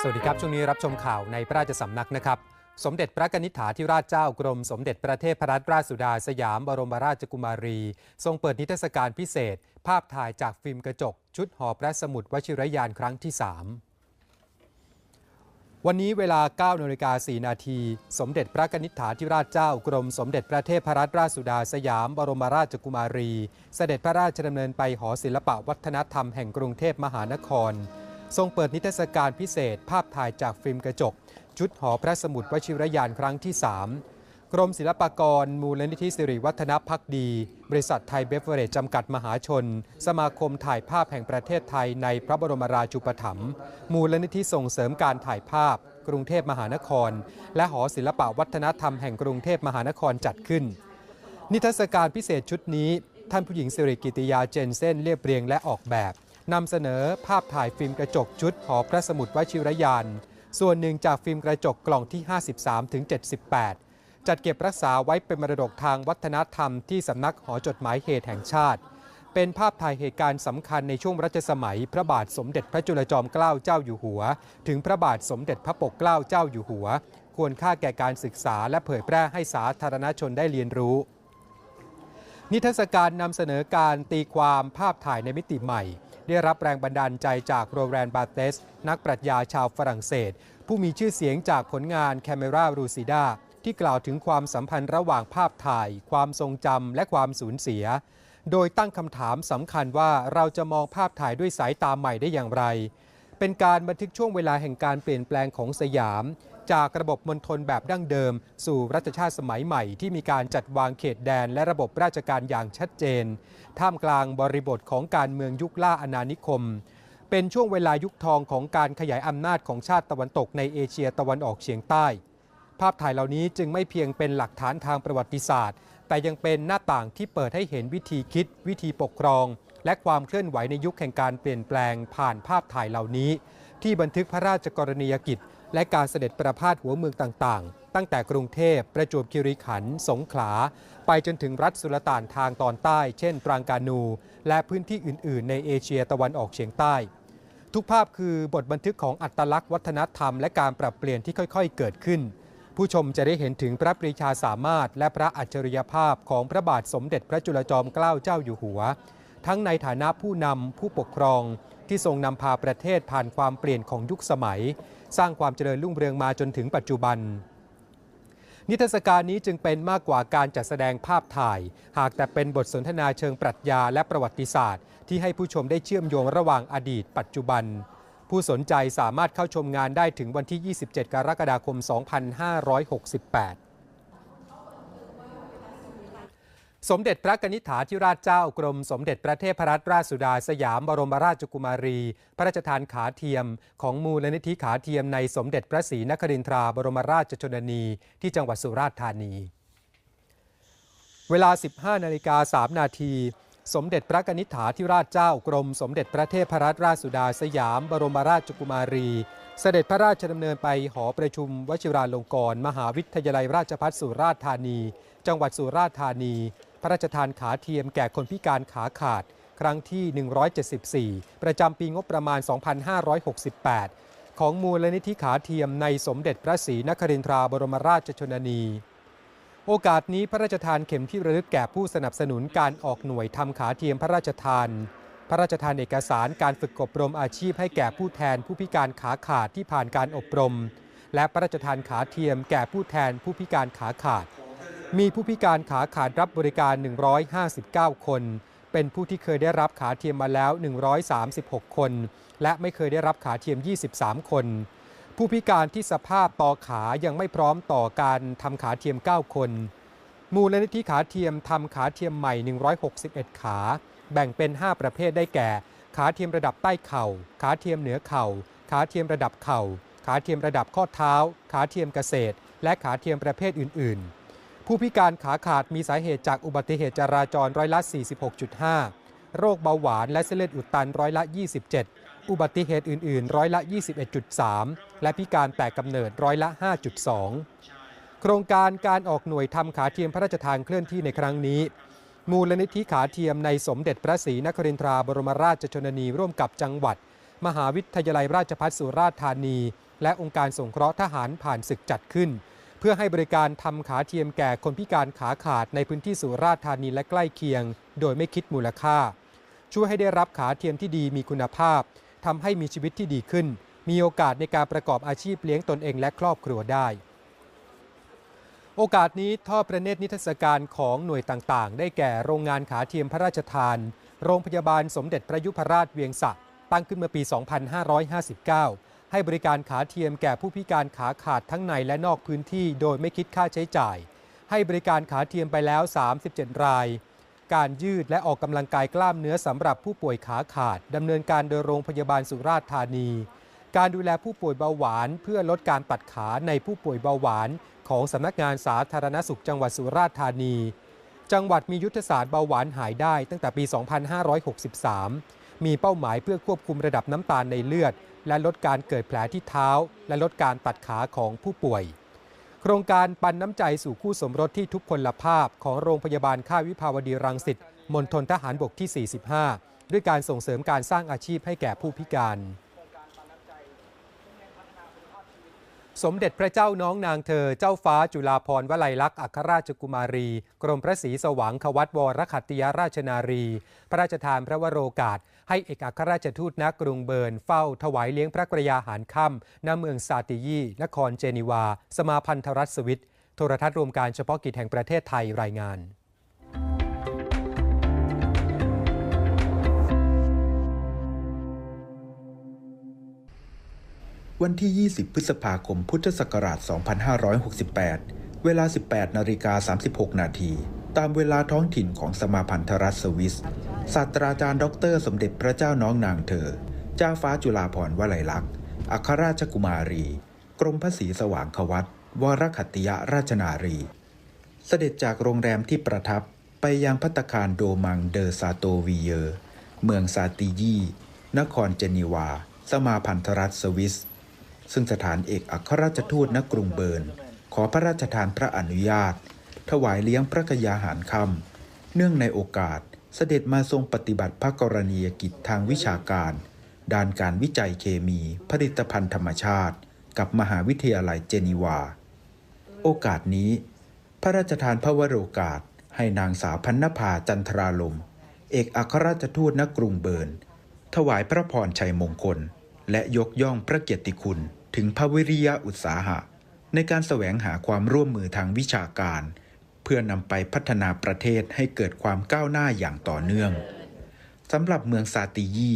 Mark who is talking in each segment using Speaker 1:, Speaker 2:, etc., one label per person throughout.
Speaker 1: สวัสดีครับ ช่วงนี้รับชมข่าวในพระราชสำนักนะครับ สมเด็จพระนิษฐาธิราชเจ้ากรม สมเด็จพระเทพรัตนราชสุดาสยามบรมราชกุมารี ทรงเปิดนิทรรศการพิเศษ ภาพถ่ายจากฟิล์มกระจก ชุดหอพระสมุดวชิรยานครั้งที่ 3 วันนี้เวลา9นาฬิกา4นาทีสมเด็จพระนิษฐาธิราชเจ้ากรม สมเด็จพระเทพรัตนราชสุดาสยามบรมราชกุมารี เสด็จพระราชดำเนินไปหอศิลปะวัฒนธรรมแห่งกรุงเทพมหานคร ทรงเปิดนิทรรศการพิเศษ ภาพถ่ายจากฟิล์มกระจก ชุดหอพระสมุดวชิรยานครั้งที่ 3 กรมศิลปากร มูลนิธิสิริวัฒนพักดี บริษัทไทยเบฟเวอเรจจำกัดมหาชน สมาคมถ่ายภาพแห่งประเทศไทยในพระบรมราชูปถัมภ์มูลนิธิส่งเสริมการถ่ายภาพ กรุงเทพมหานคร และหอศิลปวัฒนธรรมแห่งกรุงเทพมหานครจัดขึ้น นิทรรศการพิเศษชุดนี้ ท่านผู้หญิงสิริกิติยาเจนเส้นเรียบเรียงและออกแบบ นำเสนอภาพถ่ายฟิล์มกระจกชุดหอพระสมุดวชิรยาน ส่วนหนึ่งจากฟิล์มกระจกกล่องที่ 53ถึง78 จัดเก็บรักษาไว้เป็นมรดกทางวัฒนธรรมที่สำนักหอจดหมายเหตุแห่งชาติ เป็นภาพถ่ายเหตุการณ์สำคัญในช่วงรัชสมัย พระบาทสมเด็จพระจุลจอมเกล้าเจ้าอยู่หัว ถึงพระบาทสมเด็จพระปกเกล้าเจ้าอยู่หัว ควรค่าแก่การศึกษาและเผยแพร่ให้สาธารณชนได้เรียนรู้นิทรรศการนำเสนอการตีความภาพถ่ายในมิติใหม่ ได้รับแรงบันดาลใจจากโรแรนบาเตส นักปรัชญาชาวฝรั่งเศส ผู้มีชื่อเสียงจากผลงาน c a m e r a r u c i d a ที่กล่าวถึงความสัมพันธ์ระหว่างภาพถ่าย ความทรงจำและความสูญเสีย โดยตั้งคำถามสำคัญว่าเราจะมองภาพถ่ายด้วยสายตาใหม่ได้อย่างไร เป็นการบันทึกช่วงเวลาแห่งการเปลี่ยนแปลงของสยาม จากระบบมณฑลแบบดั้งเดิม สู่รัชชาติสมัยใหม่ที่มีการจัดวางเขตแดนและระบบราชการอย่างชัดเจน ท่ามกลางบริบทของการเมืองยุคล่าอาณานิคม เป็นช่วงเวลายุคทองของการขยายอำนาจของชาติตะวันตกในเอเชียตะวันออกเฉียงใต้ ภาพถ่ายเหล่านี้จึงไม่เพียงเป็นหลักฐานทางประวัติศาสตร์ แต่ยังเป็นหน้าต่างที่เปิดให้เห็นวิธีคิด วิธีปกครอง และความเคลื่อนไหวในยุคแห่งการเปลี่ยนแปลงผ่านภาพถ่ายเหล่านี้ ที่บันทึกพระราชกรณียกิจ และการเสด็จประพาสหัวเมืองต่างๆ ตั้งแต่กรุงเทพประจวบคีรีขันธ์สงขลา ไปจนถึงรัฐสุลต่านทางตอนใต้ เช่น ตรังกานู และพื้นที่อื่น ๆ ในเอเชียตะวันออกเฉียงใต้ ทุกภาพคือบทบันทึกของอัตลักษณ์วัฒนธรรมและการปรับเปลี่ยนที่ค่อยๆ เกิดขึ้น ผู้ชมจะได้เห็นถึงพระปรีชาสามารถ และพระอัจฉริยภาพของพระบาทสมเด็จพระจุลจอมเกล้าเจ้าอยู่หัว ทั้งในฐานะผู้นำผู้ปกครองที่ทรงนำพาประเทศผ่านความเปลี่ยนของยุคสมัย สร้างความเจริญรุ่งเรืองมาจนถึงปัจจุบัน นิทรรศการนี้จึงเป็นมากกว่าการจัดแสดงภาพถ่าย หากแต่เป็นบทสนทนาเชิงปรัชญาและประวัติศาสตร์ ที่ให้ผู้ชมได้เชื่อมโยงระหว่างอดีต ปัจจุบัน ผู้สนใจสามารถเข้าชมงานได้ถึงวันที่ 27 กรกฎาคม 2568 สมเด็จพระนิษฐาธิราชเจ้ากรมสมเด็จพระเทพรัตนราชสุดาสยามบรมราชกุมารี พระราชทานขาเทียม ของมูลนิธิขาเทียมในสมเด็จพระศรีนครินทราบรมราชชนนี ที่จังหวัดสุราษฎร์ธานี เวลา 15นาฬิกา3นาทีสมเด็จพระนิษฐาธิราชเจ้ากรม สมเด็จพระเทพรัตนราชสุดาสยาม บรมราชกุมารี เสด็จพระราชดำเนินไปหอประชุมวชิราลงกรณ์มหาวิทยาลัยราชภัฏสุราษฎร์ธานี จังหวัดสุราษฎร์ธานี ระราชทานขาเทียมแก่คนพิการขาขาด ครั้งที่ 174 ประจำปีงบประมาณ 2568 ของมูลนิธิขาเทียมในสมเด็จพระศรีนครินทราบรมราชชนนี โอกาสนี้พระราชทานเข็มที่ระลึกแก่ผู้สนับสนุนการออกหน่วยทำขาเทียมพระราชทาน พระราชทานเอกสารการฝึกอบรมอาชีพให้แก่ผู้แทนผู้พิการขาขาดที่ผ่านการอบรม และพระราชทานขาเทียมแก่ผู้แทนผู้พิการขาขาด มีผู้พิการขาขาดรับบริการ 159 คน เป็นผู้ที่เคยได้รับขาเทียมมาแล้ว 136 คน และไม่เคยได้รับขาเทียม 23 คน ผู้พิการที่สภาพต่อขายังไม่พร้อมต่อการทำขาเทียม 9 คน มูลนิธิขาเทียมทำขาเทียมใหม่ 161 ขา แบ่งเป็น 5 ประเภทได้แก่ ขาเทียมระดับใต้เข่า ขาเทียมเหนือเข่า ขาเทียมระดับเข่า ขาเทียมระดับข้อเท้า ขาเทียมเกษตร และขาเทียมประเภทอื่น ๆ ผู้พิการขาขาดมีสาเหตุจากอุบัติเหตุจราจรร้อยละ 46.5 โรคเบาหวานและเส้นเลือดอุดตันร้อยละ 27 อุบัติเหตุอื่น ๆ ร้อยละ 21.3 และพิการแต่กำเนิดร้อยละ 5.2 โครงการการออกหน่วยทำขาเทียมพระราชทานเคลื่อนที่ในครั้งนี้ มูลนิธิขาเทียมในสมเด็จพระศรีนครินทราบรมราชชนนีร่วมกับจังหวัด มหาวิทยาลัยราชภัฏสุราษฎร์ธานี และองค์การสงเคราะห์ทหารผ่านศึกจัดขึ้น เพื่อให้บริการทำขาเทียมแก่คนพิการขาขาดในพื้นที่สุราษฎร์ธานีและใกล้เคียง โดยไม่คิดมูลค่า ช่วยให้ได้รับขาเทียมที่ดีมีคุณภาพทำให้มีชีวิตที่ดีขึ้น มีโอกาสในการประกอบอาชีพเลี้ยงตนเองและครอบครัวได้ โอกาสนี้ท่อประเนตรนิทรรศการของหน่วยต่างๆ ได้แก่โรงงานขาเทียมพระราชทาน โรงพยาบาลสมเด็จพระยุพราชเวียงสะตั้งขึ้นเมื่อปี 2559 ให้บริการขาเทียมแก่ผู้พิการขาขาดทั้งในและนอกพื้นที่โดยไม่คิดค่าใช้จ่าย ให้บริการขาเทียมไปแล้ว 37 ราย การยืดและออกกำลังกายกล้ามเนื้อสำหรับผู้ป่วยขาขาดดำเนินการโดยโรงพยาบาลสุราษฎร์ธานี การดูแลผู้ป่วยเบาหวาน เพื่อลดการตัดขาในผู้ป่วยเบาหวาน ของสำนักงานสาธารณสุขจังหวัดสุราษฎร์ธานี จังหวัดมียุทธศาสตร์เบาหวานหายได้ตั้งแต่ปี 2563 มีเป้าหมายเพื่อควบคุมระดับน้ำตาลในเลือด และลดการเกิดแผลที่เท้า และลดการตัดขาของผู้ป่วย โครงการปันน้ำใจสู่คู่สมรสที่ทุกพลภาพของโรงพยาบาลค่ายวิภาวดีรังสิตมณฑลทหารบกที่ 45 ด้วยการส่งเสริมการสร้างอาชีพให้แก่ผู้พิการ สมเด็จพระเจ้าน้องนางเธอเจ้าฟ้าจุฬาภรณ์วลัยลักษณ์อัครราชกุมารี กรมพระศรีสว่างควัตวรขัตติยราชนารี พระราชทานพระวโรกาส ให้เอกอัครราชทูตณกรุงเบิร์นเฝ้าถวายเลี้ยงพระกรยาหารค่ำณเมืองซาติยีนครเจนีวา สมาพันธรัฐสวิตโทรทัศน์รวมการเฉพาะกิจแห่งประเทศไทยรายงาน
Speaker 2: วันที่ 20 พฤษภาคม พุทธศักราช 2568 เวลา 18 นาฬิกา 36 นาที ตามเวลาท้องถิ่นของสมาพันธรัฐสวิส ศาสตราจารย์ดรสมเด็จพระเจ้าน้องนางเธอ เจ้าฟ้าจุฬาภรณ์วลัยลักษณ์ อัครราชกุมารี กรมพระศรีสว่างควัตวรขัตติยราชนารี เสด็จจากโรงแรมที่ประทับไปยังพัตตาคารโดมังเดอซาโตวีเยอร์ เมืองซาติยีนครเจนีวา สมาพันธรัฐสวิส ซึ่งสถานเอกอัครราชทูตณกรุงเบิร์น ขอพระราชทานพระอนุญาต ถวายเลี้ยงพระกยาหารคำเนื่องในโอกาสเสด็จมาทรงปฏิบัติพระกรณียกิจทางวิชาการ ด้านการวิจัยเคมี ผลิตภัณฑ์ธรรมชาติ กับมหาวิทยาลัยเจนีวา โอกาสนี้ พระราชทานพระวโรกาส ให้นางสาวพันนภาจันทราลม เอกอัครราชทูตณกรุงเบิร์น ถวายพระพรชัยมงคล และยกย่องพระเกียรติคุณถึงพระวิริยะอุตสาหะ ในการแสวงหาความร่วมมือทางวิชาการ เพื่อนำไปพัฒนาประเทศให้เกิดความก้าวหน้าอย่างต่อเนื่องสำหรับเมืองซาติยี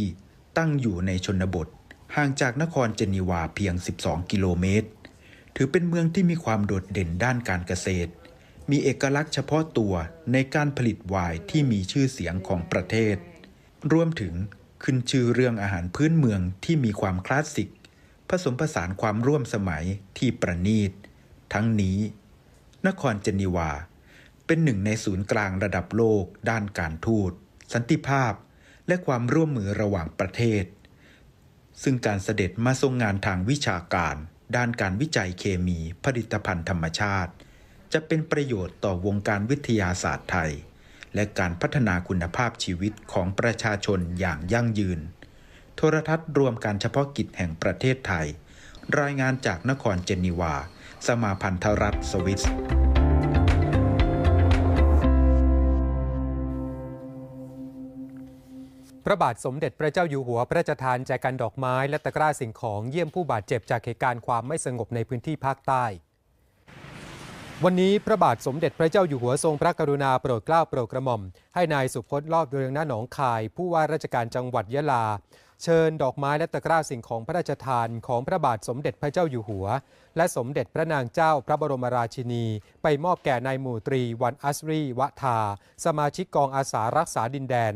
Speaker 2: ตั้งอยู่ในชนบท ห่างจากนครเจนีวาเพียง 12 กิโลเมตร ถือเป็นเมืองที่มีความโดดเด่นด้านการเกษตร มีเอกลักษณ์เฉพาะตัวในการผลิตไวน์ที่มีชื่อเสียงของประเทศ รวมถึง ขึ้นชื่อเรื่องอาหารพื้นเมืองที่มีความคลาสสิก ผสมผสานความร่วมสมัยที่ประณีต ทั้งนี้ นครเจนีวา เป็นหนึ่งในศูนย์กลางระดับโลก ด้านการทูต สันติภาพ และความร่วมมือระหว่างประเทศ ซึ่งการเสด็จมาทรงงานทางวิชาการ ด้านการวิจัยเคมีผลิตภัณฑ์ธรรมชาติ จะเป็นประโยชน์ต่อวงการวิทยาศาสตร์ไทย และการพัฒนาคุณภาพชีวิตของประชาชนอย่างยั่งยืน โทรทัศน์รวมการเฉพาะกิจแห่งประเทศไทย รายงานจากนครเจนีวา สมาพันธรัฐสวิส
Speaker 1: พระบาทสมเด็จพระเจ้าอยู่หัวพระราชทานแจกันดอกไม้และตะกร้าสิ่งของเยี่ยมผู้บาดเจ็บจากเหตุการณ์ความไม่สงบในพื้นที่ภาคใต้ วันนี้พระบาทสมเด็จพระเจ้าอยู่หัวทรงพระกรุณาโปรดเกล้าโปรดกระหม่อม ให้นายสุพจน์รอบเรืองหน้าหนองคาย ผู้ว่าราชการจังหวัดยะลา เชิญดอกไม้และตะกร้าสิ่งของพระราชทานของพระบาทสมเด็จพระเจ้าอยู่หัว และสมเด็จพระนางเจ้าพระบรมราชินี ไปมอบแก่นายหมู่ตรีวันอัสรีวะทา สมาชิกกองอาสารักษาดินแดน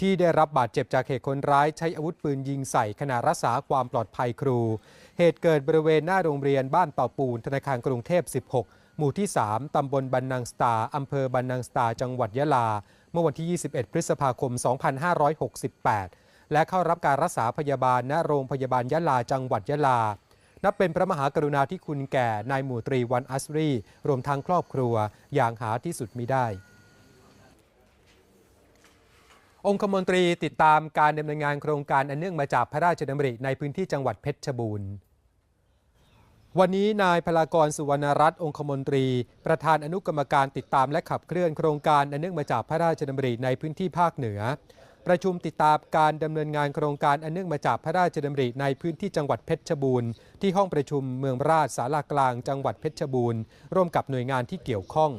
Speaker 1: ที่ได้รับบาดเจ็บจากเหตุคนร้ายใช้อาวุธปืนยิงใส่ขณะรักษาความปลอดภัยครู เหตุเกิดบริเวณหน้าโรงเรียนบ้านเป่าปูนธนาคารกรุงเทพ 16 หมู่ที่ 3 ตำบลบันนังสตา อำเภอบันนังสตา จังหวัดยะลา เมื่อวันที่ 21 พฤษภาคม 2568 และเข้ารับการรักษาพยาบาลณโรงพยาบาลยะลา จังหวัดยะลา นับเป็นพระมหากรุณาธิคุณแก่นายหมู่ตรีวันอัสรี รวมทั้งครอบครัว อย่างหาที่สุดมิได้องคมนตรีติดตามการดำเนินงานโครงการอันเนื่องมาจากพระราชดำริในพื้นที่จังหวัดเพชรบูรณ์ วันนี้นายพลากรสุวรรณรัตน์องคมนตรี ประธานอนุกรรมการติดตามและขับเคลื่อนโครงการอันเนื่องมาจากพระราชดำริในพื้นที่ภาคเหนือ ประชุมติดตามการดำเนินงานโครงการอันเนื่องมาจากพระราชดำริในพื้นที่จังหวัดเพชรบูรณ์ที่ห้องประชุมเมืองราชสารากลาง จังหวัดเพชรบูรณ์ร่วมกับหน่วยงานที่เกี่ยวข้อง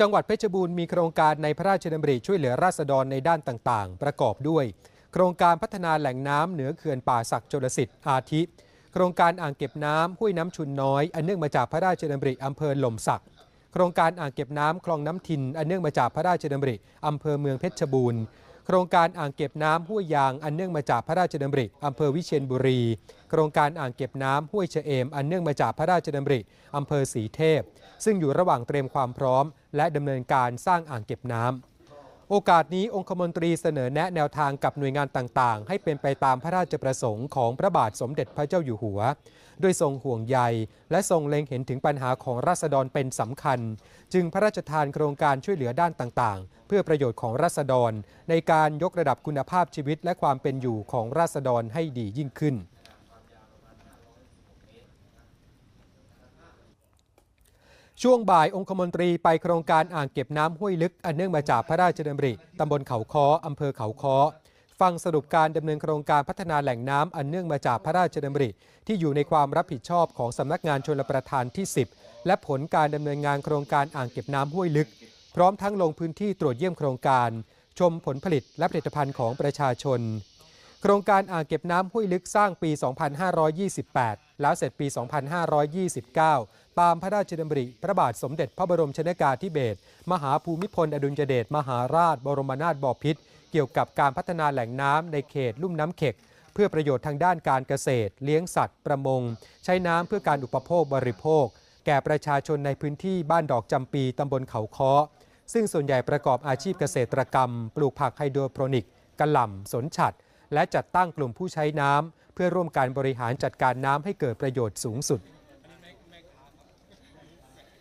Speaker 1: จังหวัดเพชรบูรณ์มีโครงการในพระราชดำริช่วยเหลือราษฎรในด้านต่าง ๆ ประกอบด้วย โครงการพัฒนาแหล่งน้ำเหนือเขื่อนป่าศักดิ์ชลสิทธิ์อาทิ โครงการอ่างเก็บน้ำห้วยน้ำชุนน้อย อันเนื่องมาจากพระราชดำริอำเภอหล่มสัก โครงการอ่างเก็บน้ำคลองน้ำทิน อันเนื่องมาจากพระราชดำริอำเภอเมืองเพชรบูรณ์ โครงการอ่างเก็บน้ำห้วยยาง อันเนื่องมาจากพระราชดำริอำเภอวิเชียรบุรี โครงการอ่างเก็บน้ำห้วยเฉเอม อันเนื่องมาจากพระราชดำริอำเภอสีเทพ ซึ่งอยู่ระหว่างเตรียมความพร้อม และดำเนินการสร้างอ่างเก็บน้ำ โอกาสนี้องคมนตรีเสนอแนะแนวทางกับหน่วยงานต่างๆ ให้เป็นไปตามพระราชประสงค์ของพระบาทสมเด็จพระเจ้าอยู่หัวโดยทรงห่วงใย และทรงเล็งเห็นถึงปัญหาของราษฎรเป็นสำคัญ จึงพระราชทานโครงการช่วยเหลือด้านต่างๆ เพื่อประโยชน์ของราษฎร ในการยกระดับคุณภาพชีวิตและความเป็นอยู่ของราษฎรให้ดียิ่งขึ้น ช่วงบ่ายองคมนตรีไปโครงการอ่างเก็บน้ำห้วยลึก อันเนื่องมาจากพระราชดำริตำบลเขาค้ออำเภอเขาค้อฟังสรุปการดำเนินโครงการพัฒนาแหล่งน้ำอันเนื่องมาจากพระราชดำริ ที่อยู่ในความรับผิดชอบของสำนักงานชลประทานที่ 10 และผลการดำเนินงานโครงการอ่างเก็บน้ำห้วยลึก พร้อมทั้งลงพื้นที่ตรวจเยี่ยมโครงการ ชมผลผลิตและผลิตภัณฑ์ของประชาชน โครงการอ่างเก็บน้ำห้วยลึกสร้างปี 2528 แล้วเสร็จปี 2529 ตามพระราชดำริ พระบาทสมเด็จพระบรมชนกาธิเบศรมหาภูมิพลอดุลยเดชมหาราช บรมนาถบพิตรเกี่ยวกับการพัฒนาแหล่งน้ำในเขตลุ่มน้ำเข็ก เพื่อประโยชน์ทางด้านการเกษตร เลี้ยงสัตว์ ประมง ใช้น้ำเพื่อการอุปโภคบริโภค แก่ประชาชนในพื้นที่บ้านดอกจำปีตำบลเขาค้อซึ่งส่วนใหญ่ประกอบอาชีพเกษตรกรรม ปลูกผักไฮโดรโปรนิกกระหล่ำสนฉัด และจัดตั้งกลุ่มผู้ใช้น้ำเพื่อร่วมการบริหารจัดการน้ำให้เกิดประโยชน์สูงสุด